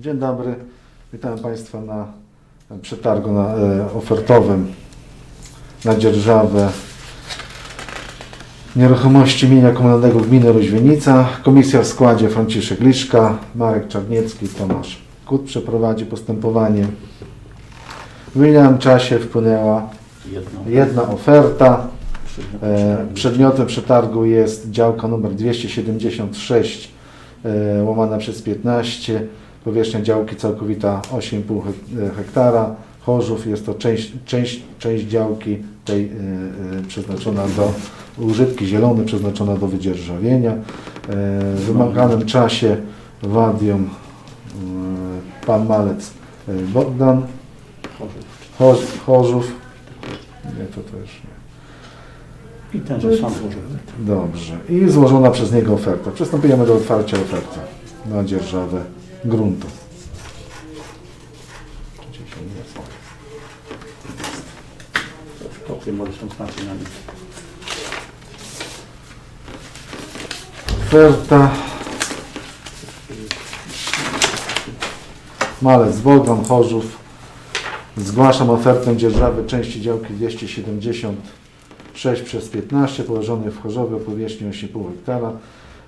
Dzień dobry. Witam Państwa na przetargu na, e, ofertowym na dzierżawę nieruchomości mienia komunalnego gminy Roźwienica. Komisja w składzie Franciszek Liszka, Marek Czarniecki, Tomasz Kut przeprowadzi postępowanie. W minionym czasie wpłynęła Jedno. jedna oferta. E. Przedmiotem przetargu jest działka numer 276 e, łamana przez 15. Powierzchnia działki całkowita 8,5 hek- e, hektara. Chorzów jest to część, część, część działki tej e, e, przeznaczona do użytki zielone, przeznaczona do wydzierżawienia. E, W wymaganym czasie wadium e, pan Malec Bogdan Chorzów. Chorz- Chorzów. Nie, to też nie. I ten, że sam. Dobrze. I złożona przez niego oferta. Przystępujemy do otwarcia oferty na dzierżawę gruntu. Znaczy na. Oferta. Malec Bogdan Chorzów. Zgłaszam ofertę dzierżawy części działki 276 przez 15 położonej w Chorzowie o powierzchni 8,5 hektara.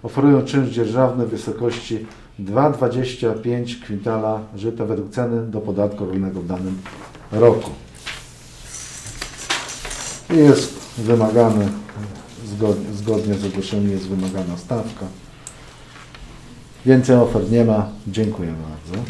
Oferują czynsz dzierżawny w wysokości 2,25 kwintala żyta według ceny do podatku rolnego w danym roku. Jest wymagany, zgodnie, zgodnie z ogłoszeniem jest wymagana stawka. Więcej ofert nie ma. Dziękuję bardzo.